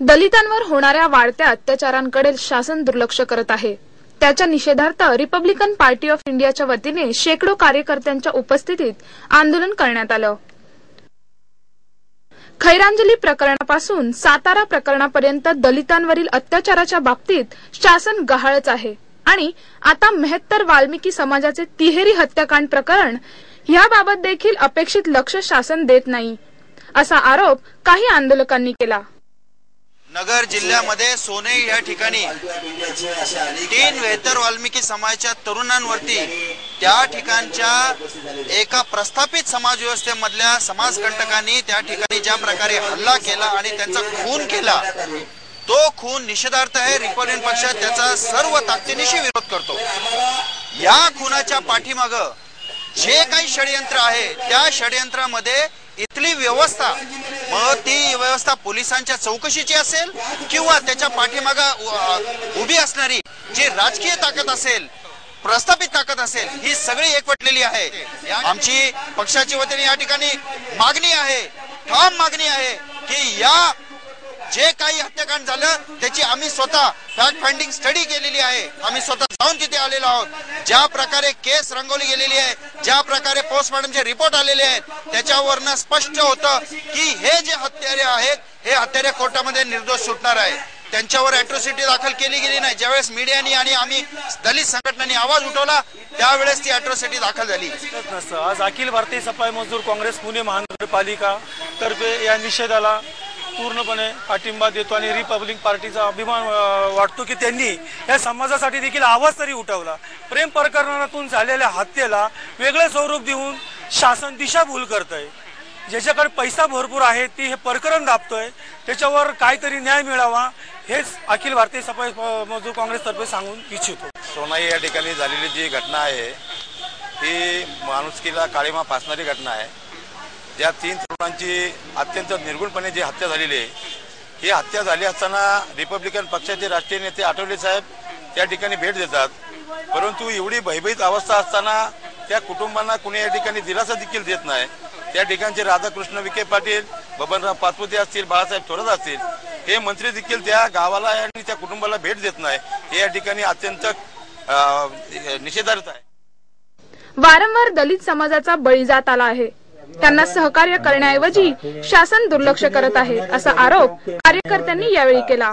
दलितांवर होणाऱ्या वाढत्या अत्याचारांकडे शासन दुर्लक्ष करत आहे. त्याच्या निषेधार्थ रिपब्लिकन पार्टी ऑफ इंडियाच्या वतीने शेकडो कार्यकर्त्यांच्या उपस्थितीत आंदोलन करण्यात आलं. खैरांजली प्रकरणापासून सातारा प्रकरणापर्यंत दलितांवरील अत्याचाराच्या बाबतीत शासन गहाळच आहे. आणि आता मेहत्तर वाल्मिकी समाजाचे तिहेरी हत्याकांड प्रकरण याबाबत देखील अपेक्षित लक्ष शासन देत नाही असा आरोप काही आंदोलकांनी केला. नगर जिल्ह्यामध्ये सोने या ठिकाणी तीन वेतर वाल्मिकी समाजाच्या तरुणांवरती त्या ठिकाणच्या एका प्रस्थापित समाज व्यवस्थेमधल्या समाजकंटकांनी त्या ठिकाणी ज्या प्रकारे हल्ला केला आणि त्यांचा खून केला तो खून निषेधार्थ आहे. रिपब्लिकन पक्ष त्याचा सर्व ताकदीनिशी विरोध करतो. या खुनाच्या पाठीमाग जे काही षडयंत्र आहे त्या षडयंत्रामध्ये तिथली व्यवस्था? मग ती व्यवस्था पोलिसांच्या चौकशीची असेल किंवा त्याच्या पाठीमाग उभी असणारी जी राजकीय ताकद असेल प्रस्थापित ताकद असेल ही सगळी एकवटलेली आहे. आमची पक्षाची वतीने या ठिकाणी मागणी आहे ठाम मागणी आहे की या जे काही हत्याकांड झालं त्याची आम्ही स्वतः फॅक्ट फाइंडिंग स्टडी केलेली आहे. आम्ही स्वतः जाऊन तिथे आलेलो आहोत. ज्या प्रकारे केस रंगवली गेलेली आहे ज्या प्रकारे पोस्टमॉर्टमचे रिपोर्ट आलेले आहेत त्याच्यावरनं स्पष्ट होतं की हे जे हत्यारे आहेत हे हत्यारे कोर्टामध्ये निर्दोष सुटणार आहे. त्यांच्यावर अॅट्रॉसिटी दाखल केली गेली नाही. ज्यावेळेस मीडियानी आणि आम्ही दलित संघटनांनी आवाज उठवला त्यावेळेस ती अॅट्रॉसिटी दाखल झाली. आज अखिल भारतीय सफाई मजदूर काँग्रेस पुणे महानगरपालिका तर्फे या निषेधाला पूर्णपणे पाठिंबा देतो आणि रिपब्लिक पार्टीचा अभिमान वाटतो की त्यांनी या समाजासाठी देखील आवाज तरी उठवला. प्रेम प्रकरणातून झालेल्या हत्येला वेगळे स्वरूप देऊन शासन दिशाभूल करत आहे ज्याच्याकडे पैसा भरपूर आहे ती हे प्रकरण दाबतोय. त्याच्यावर काहीतरी न्याय मिळावा हेच अखिल भारतीय सफाई मजदूर काँग्रेसतर्फे सांगून इच्छितो. सोनाई या ठिकाणी झालेली जी घटना आहे ही माणुसकीला काळीमा फासणारी घटना आहे. ज्या तीन तरुणांची अत्यंत निर्गुणपणे जी हत्या झालेली आहे ही हत्या झाली असताना रिपब्लिकन पक्षाचे राष्ट्रीय नेते आठवले साहेब त्या ठिकाणी भेट देतात. परंतु एवढी भयभीत अवस्था असताना त्या कुटुंबांना कुणी या ठिकाणी दिलासा देखील देत नाही. त्या ठिकाणचे राधाकृष्ण विखे पाटील बबनराव पाचपुते असतील बाळासाहेब थोरात असतील हे मंत्री देखील त्या गावाला आणि त्या कुटुंबाला भेट देत नाही. हे या ठिकाणी अत्यंत निषेधार्थ आहे. वारंवार दलित समाजाचा बळी जात आला आहे. त्यांना सहकार्य करण्याऐवजी शासन दुर्लक्ष करत आहे असा आरोप कार्यकर्त्यांनी यावेळी केला.